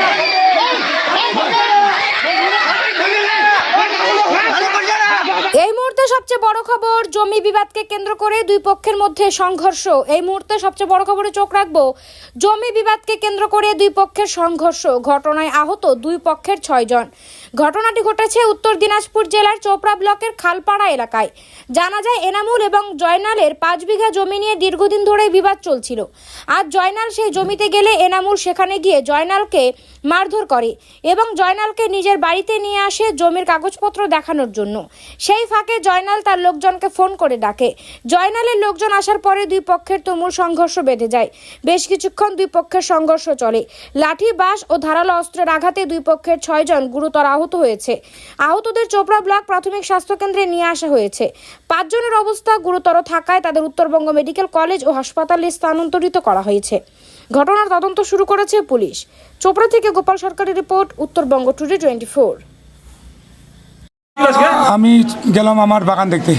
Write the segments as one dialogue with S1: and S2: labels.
S1: Yeah. খবর, জমি বিবাদকে কেন্দ্র করে দুই পক্ষের মধ্যে সংঘর্ষ। এই মুহূর্তে সবচেয়ে বড় খবরে চোখ রাখব, জমি বিবাদকে কেন্দ্র করে দুই পক্ষের সংঘর্ষ। ঘটনায় আহত দুই পক্ষের ছয়জন ঘটনাটি ঘটেছে উত্তর দিনাজপুর জেলার চোপড়া ব্লকের খালপাড়া এলাকায়। জানা যায়, এনামুল এবং জয়নালের পাঁচ বিঘা জমি নিয়ে দীর্ঘদিন ধরেই বিবাদ চলছিল। আজ জয়নাল সেই জমিতে গেলে এনামুল সেখানে গিয়ে জয়নালকে মারধর করে এবং জয়নালকে নিজের বাড়িতে নিয়ে আসে জমির কাগজপত্র দেখানোর জন্য। সেই ফাঁকে জয়নাল তার লোকজনকে ফোন করে ডাকে। জয়নালের লোকজন আসার পরে দুই পক্ষের তুমুল সংঘর্ষ বেঁধে যায়। বেশ কিছুক্ষণ দুই পক্ষের সংঘর্ষ চলে। লাঠি, বাঁশ ও ধারালো অস্ত্রের আঘাতে দুই পক্ষের ছয়জন গুরুতর আহত হয়েছে। আহতদের চোপড়া ব্লক প্রাথমিক স্বাস্থ্যকেন্দ্রে নিয়ে আসা হয়েছে। পাঁচজনের অবস্থা গুরুতর থাকায় তাদের উত্তরবঙ্গ মেডিকেল কলেজ ও হাসপাতালে স্থানান্তরিত করা হয়েছে। ঘটনার তদন্ত শুরু করেছে পুলিশ। চোপড়া থেকে গোপাল সরকারের report, Uttarbanga today twenty four
S2: আমি গেলাম আমার বাগান দেখতে।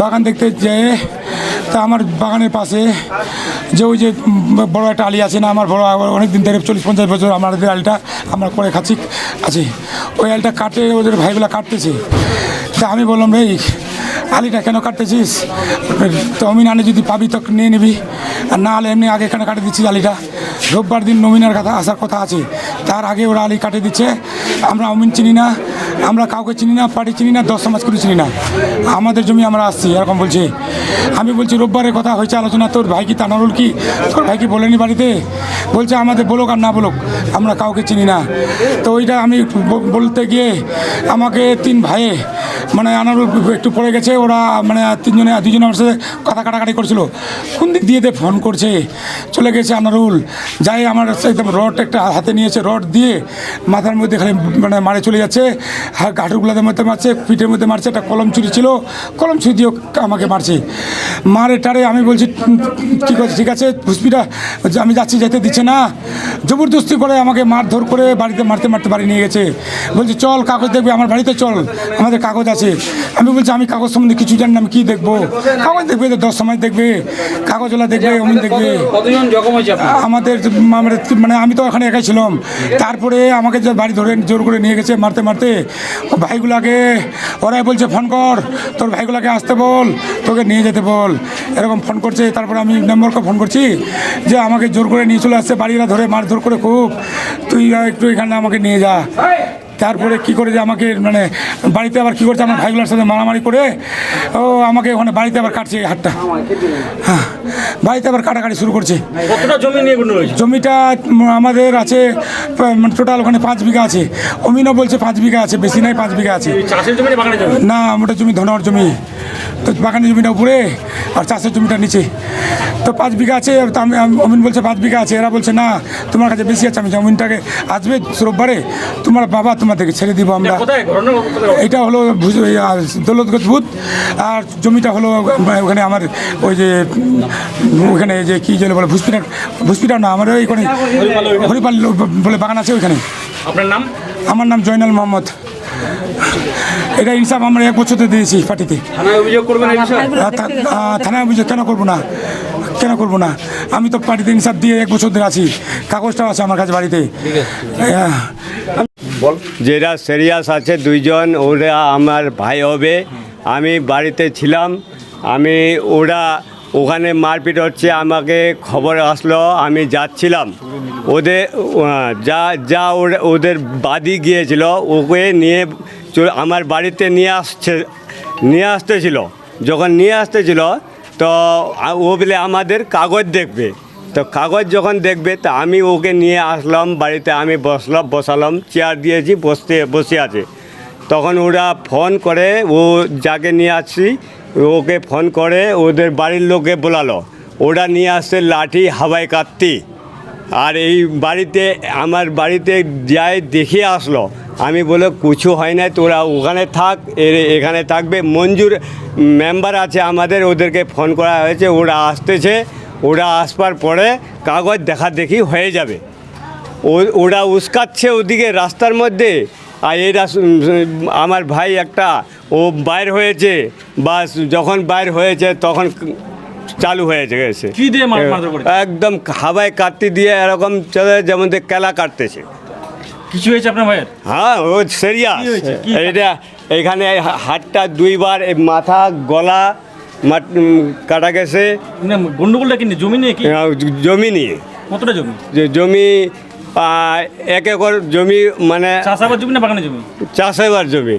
S2: বাগান দেখতে যেয়ে তা আমার বাগানের পাশে যে ওই যে বড় একটা আলি আছে না, আমার বড় অনেক দিন ধরে চল্লিশ পঞ্চাশ বছর আমাদের আলিটা আমরা করে খাচ্ছি, আছে। ওই আলিটা কাটে, ওদের ভাইগুলা কাটতেছে। তা আমি বললাম, রে আলিটা কেন কাটতেছিস? তো অমিনানে যদি পাবি তো নিয়ে নিবি। আর না হলে এমনি আগে এখানে কাটে দিচ্ছি আলিটা? রোববার দিন নমিনার কথা, আসার কথা আছে। তার আগে ওরা আলি কাটে দিচ্ছে। আমরা অমিন চিনি না আমরা কাউকে চিনি না, পার্টি চিনি না, দশ সমাজ করে চিনি না। আমাদের জমি আমরা আসছি, এরকম বলছে। আমি বলছি, রোববারের কথা হয়েছে আলোচনা, তোর ভাই কি তানারুল কি? তোর ভাই কি বলেনি বাড়িতে? বলছে, আমাদের বলুক আর না বলুক, আমরা কাউকে চিনি না। তো ওইটা আমি বলতে গিয়ে আমাকে তিন ভাইয়ে মানে আনারুল একটু পড়ে গেছে, ওরা মানে তিনজনে, দুজনে আমার সাথে কথা কাটাকাটি করছিল। কোন দিক দিয়ে ফোন করছে? চলে গেছে আনারুল। যাই আমার একদম রড একটা হাতে নিয়েছে, রড দিয়ে মাথার মধ্যে খালি মানে মারে চলে যাচ্ছে। আর গাঠুরগুলোদের মধ্যে মারছে পিঠের মধ্যে মারছে একটা কলম ছুরি ছিল কলম ছুরি দিয়েও আমাকে মারছে। মারে টারে আমি বলছি ঠিক আছে ঠিক আছে ঘুষপিটা আমি যাচ্ছি যেতে দিচ্ছে না। জবরদস্তি করে আমাকে মারধর করে বাড়িতে মারতে মারতে বাড়ি নিয়ে গেছে। বলছে চল কাগজ দেখবে আমার বাড়িতে চল আমাদের কাগজ আছে। আমি বলছি আমি কাগজ সম্বন্ধে কিছু জানি না আমি কী দেখব? কাগজ দেখবে দশ সময় দেখবে কাগজওয়ালা দেখবে অমিন দেখবে। আমাদের মানে আমি তো ওখানে একাই ছিলাম। তারপরে আমাকে বাড়ি ধরে জোর করে নিয়ে গেছে মারতে মারতে ভাইগুলাকে, ওরাই বলছে, ফোন কর, তোর ভাইগুলাকে আসতে বল, তোকে নিয়ে যেতে বল। এরকম ফোন করছে, তারপর আমি নম্বরকে ফোন করছি যে, আমাকে জোর করে নিয়ে চলে আসছে বাড়িরা ধরে মারধর করে খুব। তুই একটু এখানে আমাকে নিয়ে যা। তারপরে কি করে যে আমাকে মানে বাড়িতে আবার কি করছে আমার ভাইগুলোর সাথে মারামারি করে ও আমাকে ওখানে বাড়িতে আবার কাটছে এই হাতটা হ্যাঁ বাড়িতে আবার কাটাকাটি শুরু করছে। জমিটা আমাদের আছে টোটাল ওখানে পাঁচ বিঘা আছে। অমিনও বলছে পাঁচ বিঘা আছে বেশি নাই পাঁচ বিঘা আছে।
S3: না
S2: ওটা জমি? ধনার জমি। তো বাগানের জমিটা উপরে আর চাষের জমিটা নিচে। তো পাঁচ বিঘা আছে আমি অমিন বলছে পাঁচ বিঘা আছে এরা বলছে না তোমার কাছে বেশি আছে আমি জমিনটাকে আসবে রোববারে তোমার বাবা তোমাদেরকে ছেড়ে দিব আমরা। এটা হলো দৌলতগঞ্জ বুথ। আর জমিটা হলো ওখানে আমার ওই যে ওখানে যে কি যেন বলে ভুসপিটার ভুসপিটার না আমার ওইখানে হরিপাল বলে বাগান আছে ওইখানে।
S3: আপনার নাম?
S2: আমার নাম জয়নাল মোহাম্মদ। এটা ইনসাফ আমরা এক বছর দিয়েছি পার্টিতে।
S3: থানায় অভিযোগ
S2: কেন করব না? কেন করব না? আমি তো পার্টিতে ইনসাফ দিয়ে এক বছর ধরে আছি। কাগজটাও আছে আমার কাছে বাড়িতে। হ্যাঁ
S4: যেটা সিরিয়াস আছে দুইজন, ওরা আমার ভাই হবে। আমি বাড়িতে ছিলাম। আমি ওরা ওখানে মারপিট হচ্ছে, আমাকে খবর আসলো, আমি যাচ্ছিলাম। ওদের যা যা ওদের বাদি গিয়েছিল, ওকে নিয়ে আমার বাড়িতে নিয়ে আসছে, নিয়ে আসতেছিল। যখন নিয়ে আসতেছিল, তো ও বলে আমাদের কাগজ দেখবে। তো কাগজ যখন দেখবে, তা আমি ওকে নিয়ে আসলাম, বাড়িতে আমি বসলাম, বসালাম চেয়ার দিয়েছি, বসতে, বসে আছে। তখন ওরা ফোন করে, ও যাকে নিয়ে আসছি, ওকে ফোন করে, ওদের বাড়ির লোককে বলালো। ওরা নিয়ে আসছে লাঠি হাওয়াই কাটতি আর এই বাড়িতে, আমার বাড়িতে যাই দেখে আসলো। আমি বলে কিছু হয় না তোরা ওখানে থাক এখানে থাকবে। মঞ্জুর মেম্বার আছে আমাদের, ওদেরকে ফোন করা হয়েছে, ওরা আসতেছে। ওরা আসবার পরে কাগজ দেখা দেখি হয়ে যাবে। ও ওরা উস্কাচ্ছে ওদিকে রাস্তার মধ্যে। আর এরা আমার ভাই একটা ও বাইর হয়েছে। বা যখন বাইর হয়েছে তখন চালু হয়েছে গেছে? একদম হাওয়ায় কাটতে দিয়ে এরকম চলে যেমন কেলা কাটতেছে।
S3: কিছু হয়েছে আপনার ভাইয়ের?
S4: হ্যাঁ ও সিরিয়াস
S3: হয়েছে?
S4: এটা এখানে হাতটা দুইবার মাথা গলা কাটা গেছে।
S3: গন্ডগোলটা জমি নিয়ে কি?
S4: জমি নিয়ে।
S3: কতটা জমি?
S4: জমি এক একর জমি মানে
S3: চাষাবাদ জমি না বাগানের জমি?
S4: চাষাবাদ জমি।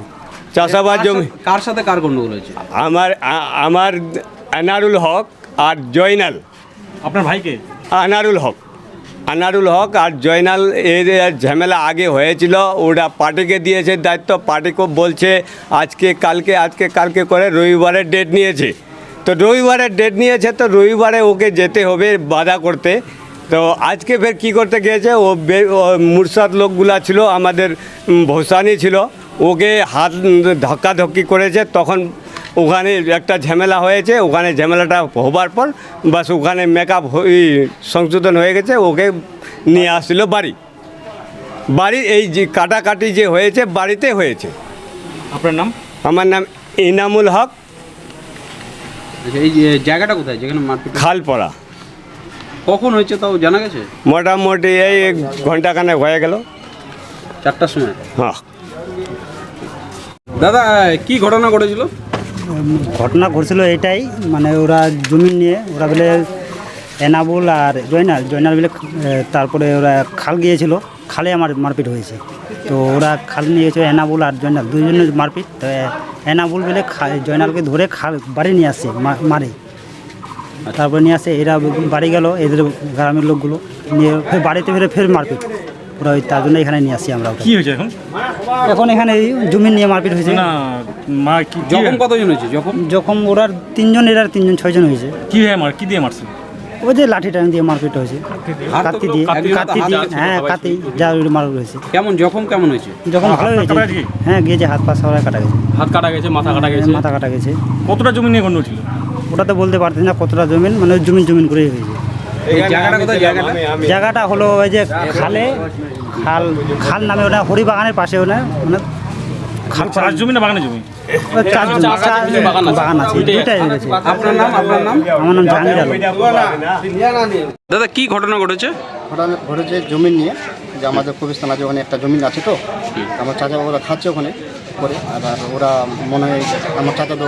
S4: চাষাবাদ জমি।
S5: কার সাথে কার গন্ডগোল হয়েছে?
S4: আমার আমার আনারুল হক আর জয়নাল।
S3: আপনার ভাইকে?
S4: আনারুল হক। আনারুল হক আর জয়নাল এর ঝামেলা আগে হয়েছিল ওরা পার্টিকে দিয়েছে দায়িত্ব পার্টিকে বলছে আজকে কালকে আজকে কালকে করে রবিবারের ডেট নিয়েছে। তো রবিবারের ডেট নিয়েছে তো রবিবারে ওকে যেতে হবে বাধা করতে। তো আজকে ফের কি করতে গিয়েছে ও মুরসাদ লোকগুলা ছিল আমাদের ভোসানি ছিল ওকে হাত ধাক্কাধক্কি করেছে তখন ওখানে একটা ঝামেলা হয়েছে ওখানে ঝামেলাটা হবার পর বাস ওখানে মেকআপ সংশোধন হয়ে গেছে ওকে নিয়ে আসছিল বাড়ি। বাড়ি এই যে কাটাকাটি যে হয়েছে বাড়িতে হয়েছে।
S3: আপনার নাম?
S4: আমার নাম ইনামুল হক।
S5: আচ্ছা, এই যে জায়গাটা কোথায়? যেখানে মারপিট
S4: খালপড়া।
S5: কখন হয়েছে তাও জানা গেছে?
S4: মোটামুটি এই ঘন্টাখানেক হয়ে গেল।
S5: চারটার সময়?
S4: হ্যাঁ।
S5: দাদা কি ঘটনা ঘটেছিল?
S6: ঘটনা ঘটছিল এটাই মানে ওরা জমি নিয়ে ওরা বলে এনাবুল আর জয়নাল। জয়নাল বলে তারপরে ওরা খাল গিয়েছিল খালে আমার মারপিট হয়েছে। তো ওরা খাল নিয়ে গেছে এনাবুল আর জয়নাল। দুজনের মারপিট তো এনাবুল বলে জয়নালকে ধরে খাল বাড়ি নিয়ে আসে মারে। তারপরে নিয়ে আসে এরা বাড়ি গেল এদের গ্রামের লোকগুলো। নিয়ে ফের বাড়িতে ফিরে ফের মারপিট। ওরা ওই তার জন্য এখানে নিয়ে আসি আমরা।
S3: কি হয়েছে এখন?
S6: এখন এখানে জমি নিয়ে মারপিট হয়েছে।
S3: না মা কি
S5: জখম কতজন হয়েছে? জখম
S6: যখন ওরা তিনজন এরা তিনজন ছয়জন হয়েছে।
S3: কি হয়ে মার কি দিয়ে মারছে?
S6: ওই যে লাঠি টান দিয়ে মারপিট হয়েছে। কাতি দিয়ে
S5: কাতি দিয়ে
S6: হ্যাঁ কাতি যা মার হয়েছে।
S5: কেমন জখম কেমন হয়েছে?
S6: যখন ভালো হয়েছে। হ্যাঁ গিয়েছে হাত পা সবাই কাটা গেছে।
S3: হাত কাটা গেছে মাথা কাটা গেছে?
S6: মাথা কাটা গেছে।
S3: কতটা জমি নিয়ে গন্ডগোল ছিল?
S6: ওটা তো বলতে পারতেন না কতটা জমিন মানে জমিন জমিন করেই হয়েছে।
S5: জায়গাটা জায়গাটা?
S6: জায়গাটা হলো ওই যে খালে খাল খাল নামে ওটা হরিবাগানের পাশে ওটা মানে খাল
S3: চাষ জমি না বাগানের জমি?
S6: ওই জমি, বাগান আছে। দুইটাই রয়েছে।
S5: আপনার নাম? আপনার নাম?
S6: আমার নাম জাহাঙ্গীর আলম।
S5: দাদা কি ঘটনা ঘটেছে?
S7: ঘটনা ঘটেছে জমিন নিয়ে। যে আমাদের কবিস্তান আছে ওখানে একটা জমিন আছে তো আমার চাচা বাবারা খাচ্ছে ওখানে করে। আর ওরা মনে হয় আমার চাচা তো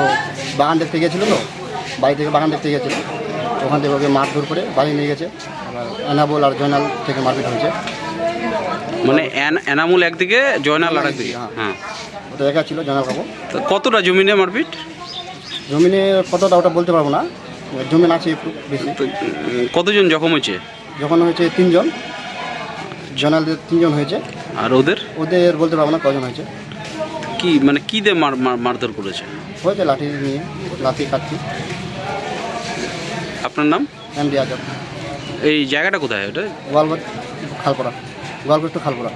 S7: বাগান দেখতে গিয়েছিল তো বাড়ি থেকে বাগান দেখতে গিয়েছিল ওখান থেকে ওকে মারধর করে বাড়ি নিয়ে গেছে। আবার এনাবল আর জয়নাল থেকে মারপিট হয়েছে।
S5: মানে এন- এনামুল একদিকে জয়নাল আর একদিকে
S7: হ্যাঁ। একা ছিল জয়নাল
S5: পাবো কতটা জমি নিয়ে মারপিট?
S7: জমিনে কতটা ওটা বলতে পারব না। জমিন আছে একটু বেশি।
S5: কতজন জখম হয়েছে?
S7: যখন হয়েছে তিনজন। জয়নালদের তিনজন হয়েছে।
S5: আর ওদের?
S7: ওদের বলতে পারব না কজন হয়েছে।
S5: কি মানে কি দিয়ে মার মার- মারধর করেছে?
S7: হয়েছে লাঠি নিয়ে লাঠি কাটছি
S5: আপনার নাম?
S7: এম ডি আজব
S5: এই জায়গাটা কোথায় ওটা?
S7: গোয়ালঘর খালপড়া। গোয়ালঘর টু খালপড়া।